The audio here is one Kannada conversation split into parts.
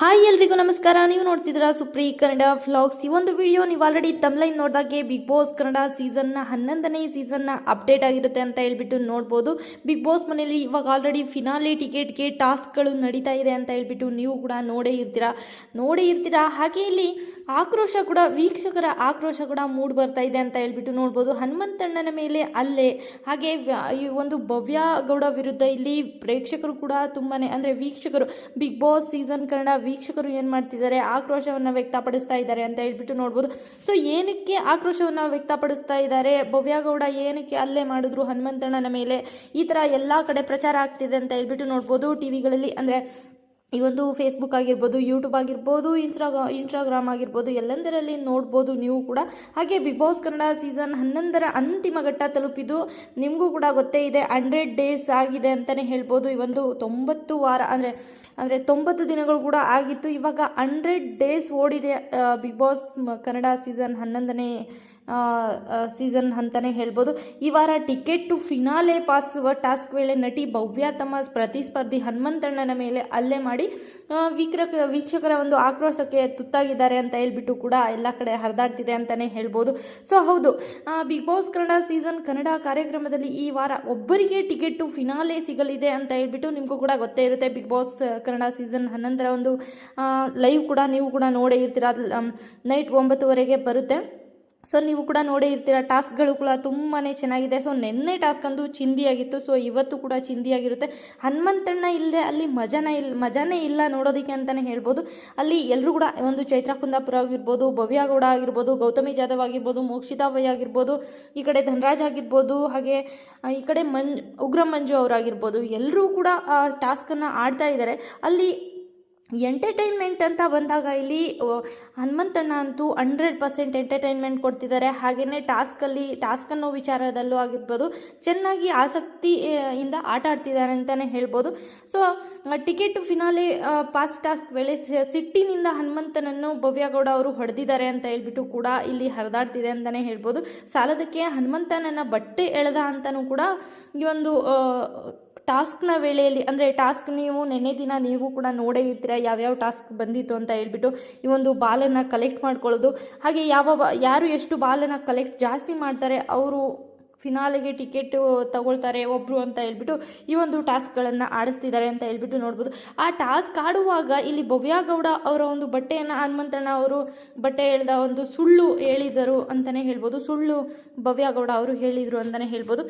ಹಾಯ್ ಎಲ್ರಿಗೂ ನಮಸ್ಕಾರ. ನೀವು ನೋಡ್ತಿದ್ದೀರಾ ಸುಪ್ರೀ ಕನ್ನಡ ಫ್ಲಾಗ್ಸ್ ಈ ಒಂದು ವಿಡಿಯೋ ನೀವು ಆಲ್ರೆಡಿ ತಮ್ಲೈನ್ ನೋಡಿದಾಗೆ ಬಿಗ್ ಬಾಸ್ ಕನ್ನಡ ಸೀಸನ್ನ ಹನ್ನೊಂದನೇ ಸೀಸನ್ನ ಅಪ್ಡೇಟ್ ಆಗಿರುತ್ತೆ ಅಂತ ಹೇಳ್ಬಿಟ್ಟು ನೋಡ್ಬೋದು. ಬಿಗ್ ಬಾಸ್ ಮನೇಲಿ ಇವಾಗ ಆಲ್ರೆಡಿ ಫಿನಾಲೆ ಟಿಕೆಟ್ಗೆ ಟಾಸ್ಕ್ಗಳು ನಡೀತಾ ಇದೆ ಅಂತ ಹೇಳ್ಬಿಟ್ಟು ನೀವು ಕೂಡ ನೋಡೇ ಇರ್ತೀರಾ. ನೋಡೇ ಇರ್ತೀರಾ. ಹಾಗೆ ಇಲ್ಲಿ ಆಕ್ರೋಶ ಕೂಡ, ವೀಕ್ಷಕರ ಆಕ್ರೋಶ ಕೂಡ ಮೂಡ್ ಬರ್ತಾ ಇದೆ ಅಂತ ಹೇಳ್ಬಿಟ್ಟು ನೋಡ್ಬೋದು. ಹನುಮಂತಣ್ಣನ ಮೇಲೆ ಅಲ್ಲೇ, ಹಾಗೆ ಈ ಒಂದು ಭವ್ಯ ಗೌಡ ವಿರುದ್ಧ ಇಲ್ಲಿ ಪ್ರೇಕ್ಷಕರು ಕೂಡ ತುಂಬಾ ಅಂದರೆ ವೀಕ್ಷಕರು, ಬಿಗ್ ಬಾಸ್ ಸೀಸನ್ ಕನ್ನಡ ವೀಕ್ಷಕರು ಏನು ಮಾಡ್ತಿದ್ದಾರೆ, ಆಕ್ರೋಶವನ್ನು ವ್ಯಕ್ತಪಡಿಸ್ತಾ ಇದ್ದಾರೆ ಅಂತ ಹೇಳ್ಬಿಟ್ಟು ನೋಡ್ಬೋದು. ಸೊ ಏನಕ್ಕೆ ಆಕ್ರೋಶವನ್ನು ವ್ಯಕ್ತಪಡಿಸ್ತಾ ಇದ್ದಾರೆ? ಭವ್ಯಗೌಡ ಏನಕ್ಕೆ ಅಲ್ಲೇ ಮಾಡಿದ್ರು? ಹನುಮಂತಣ್ಣನ ಮೇಲೆ ಈ ಥರ ಎಲ್ಲ ಕಡೆ ಪ್ರಚಾರ ಆಗ್ತಿದೆ ಅಂತ ಹೇಳ್ಬಿಟ್ಟು ನೋಡ್ಬೋದು. ಟಿ ವಿಗಳಲ್ಲಿ ಅಂದರೆ ಈ ಒಂದು ಫೇಸ್ಬುಕ್ ಆಗಿರ್ಬೋದು ಯೂಟ್ಯೂಬ್ ಆಗಿರ್ಬೋದು ಇನ್ಸ್ಟಾಗ್ರಾ ಇನ್ಸ್ಟಾಗ್ರಾಮ್ ಆಗಿರ್ಬೋದು, ಎಲ್ಲೆಂದರಲ್ಲಿ ನೋಡ್ಬೋದು ನೀವು ಕೂಡ. ಹಾಗೆ ಬಿಗ್ ಬಾಸ್ ಕನ್ನಡ ಸೀಸನ್ ಹನ್ನೊಂದರ ಅಂತಿಮ ಘಟ್ಟ ತಲುಪಿದ್ದು ನಿಮಗೂ ಕೂಡ ಗೊತ್ತೇ ಇದೆ ಹಂಡ್ರೆಡ್ ಡೇಸ್ ಆಗಿದೆ ಅಂತಲೇ ಹೇಳ್ಬೋದು. ಈ ಒಂದು ತೊಂಬತ್ತು ವಾರ ಅಂದರೆ ಅಂದರೆ ತೊಂಬತ್ತು ದಿನಗಳು ಕೂಡ ಆಗಿತ್ತು. ಇವಾಗ ಹಂಡ್ರೆಡ್ ಡೇಸ್ ಓಡಿದೆ ಬಿಗ್ ಬಾಸ್ ಕನ್ನಡ ಸೀಸನ್ ಹನ್ನೊಂದನೇ ಸೀಸನ್ ಅಂತಲೇ ಹೇಳ್ಬೋದು. ಈ ವಾರ ಟಿಕೆಟ್ ಟು ಫಿನಾಲೆ ಪಾಸುವ ಟಾಸ್ಕ್ ವೇಳೆ ನಟಿ ಭವ್ಯ ತಮ್ಮ ಪ್ರತಿಸ್ಪರ್ಧಿ ಹನುಮಂತಣ್ಣನ ಮೇಲೆ ಹಲ್ಲೆ ಮಾಡಿ ವೀಕ್ರ ವೀಕ್ಷಕ ವೀಕ್ಷಕರ ಒಂದು ಆಕ್ರೋಶಕ್ಕೆ ತುತ್ತಾಗಿದ್ದಾರೆ ಅಂತ ಹೇಳ್ಬಿಟ್ಟು ಕೂಡ ಎಲ್ಲ ಕಡೆ ಹರಿದಾಡ್ತಿದೆ ಅಂತಲೇ ಹೇಳ್ಬೋದು. ಸೊ, ಹೌದು big boss Kannada season Kannada ಕಾರ್ಯಕ್ರಮದಲ್ಲಿ ಈ ವಾರ ಒಬ್ಬರಿಗೆ ಟಿಕೆಟ್ ಟು ಫಿನಾಲೆ ಸಿಗಲಿದೆ ಅಂತ ಹೇಳ್ಬಿಟ್ಟು ನಿಮಗೂ ಕೂಡ ಗೊತ್ತೇ ಇರುತ್ತೆ. ಬಿಗ್ ಬಾಸ್ ಕನ್ನಡ ಸೀಸನ್ ಹನ್ನೊಂದರ ಒಂದು ಲೈವ್ ಕೂಡ ನೀವು ಕೂಡ ನೋಡೇ ಇರ್ತೀರ. ನೈಟ್ ಒಂಬತ್ತುವರೆಗೆ ಬರುತ್ತೆ. ಸೊ ನೀವು ಕೂಡ ನೋಡೇ ಇರ್ತೀರ ಟಾಸ್ಕ್ಗಳು ಕೂಡ ತುಂಬಾ ಚೆನ್ನಾಗಿದೆ. ಸೊ ನಿನ್ನೆ ಟಾಸ್ಕ್ ಅಂದು ಚಿಂದಿಯಾಗಿತ್ತು. ಸೊ ಇವತ್ತು ಕೂಡ ಚಿಂದಿಯಾಗಿರುತ್ತೆ. ಹನುಮಂತಣ್ಣ ಇಲ್ಲದೆ ಅಲ್ಲಿ ಮಜಾನೇ ಇಲ್ಲ ಮಜಾನೇ ಇಲ್ಲ ನೋಡೋದಕ್ಕೆ ಅಂತಲೇ ಹೇಳ್ಬೋದು. ಅಲ್ಲಿ ಎಲ್ಲರೂ ಕೂಡ ಒಂದು ಚೈತ್ರ ಕುಂದಾಪುರ ಆಗಿರ್ಬೋದು, ಭವ್ಯಗೌಡ ಆಗಿರ್ಬೋದು, ಗೌತಮಿ ಜಾಧವ್ ಆಗಿರ್ಬೋದು, ಮೋಕ್ಷಿತಾ ವೈ ಆಗಿರ್ಬೋದು, ಈ ಕಡೆ ಧನರಾಜ್ ಆಗಿರ್ಬೋದು, ಹಾಗೆ ಈ ಕಡೆ ಮಂಜ್ ಉಗ್ರ ಮಂಜು ಅವರಾಗಿರ್ಬೋದು. ಎಲ್ಲರೂ ಕೂಡ ಆ ಟಾಸ್ಕನ್ನು ಆಡ್ತಾ ಇದ್ದಾರೆ. ಅಲ್ಲಿ ಎಂಟರ್ಟೈನ್ಮೆಂಟ್ ಅಂತ ಬಂದಾಗ ಇಲ್ಲಿ ಹನುಮಂತಣ್ಣ ಅಂತೂ ಹಂಡ್ರೆಡ್ ಪರ್ಸೆಂಟ್ ಎಂಟರ್ಟೈನ್ಮೆಂಟ್ ಕೊಡ್ತಿದ್ದಾರೆ. ಹಾಗೆಯೇ ಟಾಸ್ಕಲ್ಲಿ ಟಾಸ್ಕ್ ಅನ್ನೋ ವಿಚಾರದಲ್ಲೂ ಆಗಿರ್ಬೋದು, ಚೆನ್ನಾಗಿ ಆಸಕ್ತಿ ಇಂದ ಆಟ ಆಡ್ತಿದ್ದಾರೆ ಅಂತಲೇ ಹೇಳ್ಬೋದು. So ticket finale pass task ವೇಳೆ ಸಿಟ್ಟಿನಿಂದ ಹನುಮಂತನನ್ನು ಭವ್ಯಗೌಡ ಅವರು ಹೊಡೆದಿದ್ದಾರೆ ಅಂತ ಹೇಳ್ಬಿಟ್ಟು ಕೂಡ ಇಲ್ಲಿ ಹರಿದಾಡ್ತಿದೆ ಅಂತಲೇ ಹೇಳ್ಬೋದು. ಸಾಲದಕ್ಕೆ ಹನುಮಂತನನ್ನ ಬಟ್ಟೆ ಎಳೆದ ಅಂತಲೂ ಕೂಡ ಈ ಒಂದು ಟಾಸ್ಕ್ನ ವೇಳೆಯಲ್ಲಿ, ಅಂದರೆ ಟಾಸ್ಕ್ ನೀವು ನೆನ್ನೆ ದಿನ ನೀವು ಕೂಡ ನೋಡೇ ಇರ್ತೀರ ಯಾವ್ಯಾವ ಟಾಸ್ಕ್ ಬಂದಿತ್ತು ಅಂತ ಹೇಳ್ಬಿಟ್ಟು ಈ ಒಂದು ಬಾಲನ್ನು ಕಲೆಕ್ಟ್ ಮಾಡ್ಕೊಳ್ಳೋದು. ಹಾಗೆ ಯಾವ ಯಾರು ಎಷ್ಟು ಬಾಲನ್ನು ಕಲೆಕ್ಟ್ ಜಾಸ್ತಿ ಮಾಡ್ತಾರೆ, ಅವರು ಫಿನಾಲೆಗೆ ಟಿಕೆಟ್ ತಗೊಳ್ತಾರೆ ಒಬ್ಬರು ಅಂತ ಹೇಳ್ಬಿಟ್ಟು ಈ ಒಂದು ಟಾಸ್ಕ್ಗಳನ್ನು ಆಡಿಸ್ತಿದ್ದಾರೆ ಅಂತ ಹೇಳ್ಬಿಟ್ಟು ನೋಡ್ಬೋದು. ಆ ಟಾಸ್ಕ್ ಆಡುವಾಗ ಇಲ್ಲಿ ಭವ್ಯಾಗೌಡ ಅವರ ಒಂದು ಬಟ್ಟೆಯನ್ನು, ಹನುಮಂತಣ್ಣ ಅವರು ಬಟ್ಟೆ ಹೇಳ್ದ ಒಂದು ಸುಳ್ಳು ಹೇಳಿದರು ಅಂತಲೇ ಹೇಳ್ಬೋದು. ಸುಳ್ಳು ಭವ್ಯಾಗೌಡ ಅವರು ಹೇಳಿದರು ಅಂತಲೇ ಹೇಳ್ಬೋದು.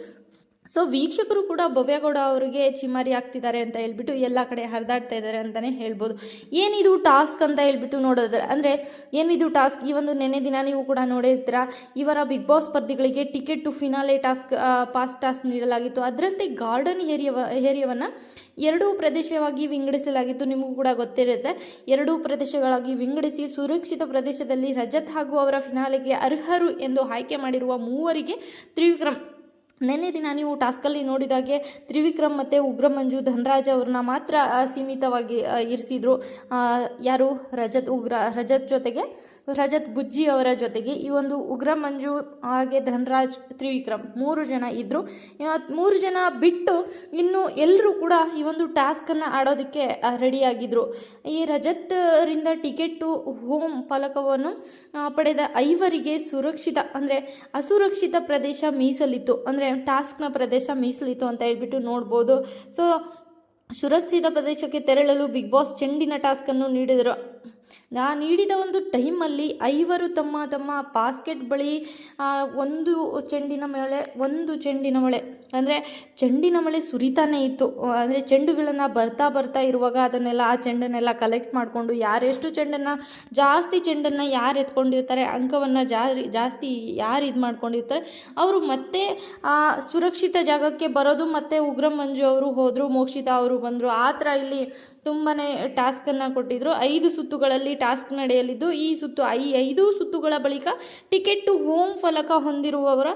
ಸೊ ವೀಕ್ಷಕರು ಕೂಡ ಭವ್ಯಗೌಡ ಅವರಿಗೆ ಚಿಮಾರಿ ಆಗ್ತಿದ್ದಾರೆ ಅಂತ ಹೇಳ್ಬಿಟ್ಟು ಎಲ್ಲ ಕಡೆ ಹರಿದಾಡ್ತಾ ಇದ್ದಾರೆ ಅಂತಲೇ ಹೇಳ್ಬೋದು. ಏನಿದು ಟಾಸ್ಕ್ ಅಂತ ಹೇಳ್ಬಿಟ್ಟು ನೋಡೋದ್ರೆ ಅಂದರೆ ಏನಿದು ಟಾಸ್ಕ್? ಈ ಒಂದು ನೆನೆ ದಿನ ನೀವು ಕೂಡ ನೋಡಿರ್ತೀರ, ಇವರ big boss ಸ್ಪರ್ಧಿಗಳಿಗೆ ticket to finale task pass task ನೀಡಲಾಗಿತ್ತು. ಅದರಂತೆ ಗಾರ್ಡನ್ ಏರಿಯವ, ಏರಿಯಾವನ್ನು ಎರಡೂ ಪ್ರದೇಶವಾಗಿ ವಿಂಗಡಿಸಲಾಗಿತ್ತು. ನಿಮಗೂ ಕೂಡ ಗೊತ್ತಿರುತ್ತೆ, ಎರಡೂ ಪ್ರದೇಶಗಳಾಗಿ ವಿಂಗಡಿಸಿ ಸುರಕ್ಷಿತ ಪ್ರದೇಶದಲ್ಲಿ ರಜತ್ ಹಾಗೂ ಅವರ ಫಿನಾಲೆಗೆ ಅರ್ಹರು ಎಂದು ಆಯ್ಕೆ ಮಾಡಿರುವ ಮೂವರಿಗೆ ತ್ರಿವಿಕ್ರಮ್ ನಿನ್ನೆ ದಿನ ನೀವು ಟಾಸ್ಕಲ್ಲಿ ನೋಡಿದಾಗೆ ತ್ರಿವಿಕ್ರಮ್ ಮತ್ತು ಉಗ್ರಮಂಜು ಧನರಾಜ್ ಅವ್ರನ್ನ ಮಾತ್ರ ಸೀಮಿತವಾಗಿ ಇರಿಸಿದ್ರು. ಯಾರು? ರಜತ್ ಉಗ್ರ, ರಜತ್ ಜೊತೆಗೆ ರಜತ್ ಬುಜ್ಜಿ ಅವರ ಜೊತೆಗೆ ಈ ಒಂದು ಉಗ್ರ ಮಂಜು ಹಾಗೆ ಧನ್ರಾಜ್ ತ್ರಿವಿಕ್ರಮ್ ಮೂರು ಜನ ಇದ್ದರು ಮೂರು ಜನ ಬಿಟ್ಟು ಇನ್ನು ಎಲ್ಲರೂ ಕೂಡ ಈ ಒಂದು ಟಾಸ್ಕನ್ನು ಆಡೋದಕ್ಕೆ ರೆಡಿಯಾಗಿದ್ದರು ಈ ರಜತ್ರಿಂದ ಟಿಕೆಟ್ಟು ಹೋಮ್ ಫಲಕವನ್ನು ಪಡೆದ ಐವರಿಗೆ ಸುರಕ್ಷಿತ, ಅಂದರೆ ಅಸುರಕ್ಷಿತ ಪ್ರದೇಶ ಮೀಸಲಿತ್ತು. ಅಂದರೆ ಟಾಸ್ಕ್ನ ಪ್ರದೇಶ ಮೀಸಲಿತ್ತು ಅಂತ ಹೇಳ್ಬಿಟ್ಟು ನೋಡ್ಬೋದು. ಸೊ ಸುರಕ್ಷಿತ ಪ್ರದೇಶಕ್ಕೆ ತೆರಳಲು ಬಿಗ್ ಬಾಸ್ ಚೆಂಡಿನ ಟಾಸ್ಕನ್ನು ನೀಡಿದರು. ನಾ ನೀಡಿದ ಒಂದು ಟೈಮಲ್ಲಿ ಐವರು ತಮ್ಮ ತಮ್ಮ ಬಾಸ್ಕೆಟ್ ಬಳಿ ಒಂದು ಚೆಂಡಿನ ಮಳೆ, ಒಂದು ಚೆಂಡಿನ ಮಳೆ, ಅಂದರೆ ಚೆಂಡಿನ ಮಳೆ ಸುರಿತಾನೇ ಇತ್ತು. ಅಂದರೆ ಚೆಂಡುಗಳನ್ನು ಬರ್ತಾ ಬರ್ತಾ ಇರುವಾಗ ಅದನ್ನೆಲ್ಲ, ಆ ಚೆಂಡನ್ನೆಲ್ಲ ಕಲೆಕ್ಟ್ ಮಾಡಿಕೊಂಡು ಯಾರೆಷ್ಟು ಚೆಂಡನ್ನು, ಜಾಸ್ತಿ ಚೆಂಡನ್ನು ಯಾರು ಎತ್ಕೊಂಡಿರ್ತಾರೆ, ಅಂಕವನ್ನು ಜಾರಿ, ಜಾಸ್ತಿ ಯಾರು ಇದು ಮಾಡ್ಕೊಂಡಿರ್ತಾರೆ, ಅವರು ಮತ್ತೆ, ಆ, ಸುರಕ್ಷಿತ ಜಾಗಕ್ಕೆ ಬರೋದು ಮತ್ತು ಉಗ್ರ ಮಂಜು ಅವರು ಹೋದರು, ಮೋಕ್ಷಿತಾ ಅವರು ಬಂದರು. ಆ ಥರ ಇಲ್ಲಿ ತುಂಬಾ ಟಾಸ್ಕನ್ನು ಕೊಟ್ಟಿದ್ದರು ಐದು ಸುತ್ತುಗಳಲ್ಲಿ ಟಾಸ್ಕ್ ನಡೆಯಲಿದ್ದು, ಈ ಸುತ್ತು ಐ ಐದು ಸುತ್ತುಗಳ ಬಳಿಕ ಟಿಕೆಟ್ ಟು ಹೋಮ್ ಫಲಕ ಹೊಂದಿರುವವರ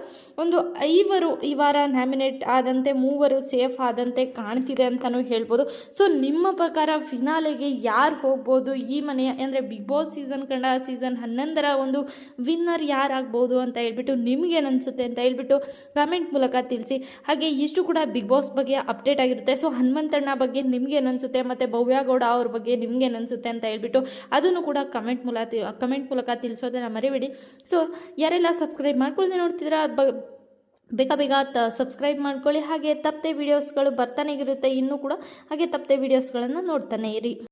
ಒಂದು ಐವರು ಈ ವಾರ ನ್ಯಾಮಿನೇಟ್ ಆದಂತೆ, ಮೂವರು ಸೇಫ್ ಆದಂತೆ ಕಾಣ್ತಿದೆ ಅಂತಲೂ ಹೇಳ್ಬೋದು. ಸೊ ನಿಮ್ಮ ಪ್ರಕಾರ ಫಿನಾಲೆಗೆ ಯಾರು ಹೋಗ್ಬೋದು ಈ ಮನೆಯ, ಅಂದರೆ ಬಿಗ್ ಬಾಸ್ ಸೀಸನ್ ಕಂಡ ಸೀಸನ್ ಹನ್ನೊಂದರ ಒಂದು ವಿನ್ನರ್ ಯಾರಾಗ್ಬೋದು ಅಂತ ಹೇಳ್ಬಿಟ್ಟು ನಿಮ್ಗೇನು ಅನಿಸುತ್ತೆ ಅಂತ ಹೇಳ್ಬಿಟ್ಟು ಕಮೆಂಟ್ ಮೂಲಕ ತಿಳಿಸಿ. ಹಾಗೆ ಇಷ್ಟು ಕೂಡ ಬಿಗ್ ಬಾಸ್ ಬಗ್ಗೆ ಅಪ್ಡೇಟ್ ಆಗಿರುತ್ತೆ. ಸೊ ಹನುಮಂತಣ್ಣ ಬಗ್ಗೆ ನಿಮ್ಗೇನು ಅನಿಸುತ್ತೆ, ಮತ್ತು ಭವ್ಯಗೌಡ ಅವ್ರ ಬಗ್ಗೆ ನಿಮಗೆ ಅನಿಸುತ್ತೆ ಅಂತ ಹೇಳ್ಬಿಟ್ಟು ಅದನ್ನು ಕೂಡ ಕಮೆಂಟ್ ಮೂಲಕ ಕಮೆಂಟ್ ಮೂಲಕ ತಿಳಿಸೋದನ್ನ ಮರಿಬೇಡಿ. ಸೊ ಯಾರೆಲ್ಲ ಸಬ್ಸ್ಕ್ರೈಬ್ ಮಾಡ್ಕೊಳ್ಳದೆ ನೋಡ್ತಿದ್ರೆ ಬ ಬೇಗ ಬೇಗ ತ ಸಬ್ಸ್ಕ್ರೈಬ್ ಮಾಡ್ಕೊಳ್ಳಿ. ಹಾಗೆ ತಪ್ಪದೆ ವೀಡಿಯೋಸ್ಗಳು ಬರ್ತಾನೆ ಇರುತ್ತೆ, ಇನ್ನೂ ಕೂಡ ಹಾಗೆ ತಪ್ಪದೆ ವೀಡಿಯೋಸ್ಗಳನ್ನು ನೋಡ್ತಾನೆ ಇರಿ.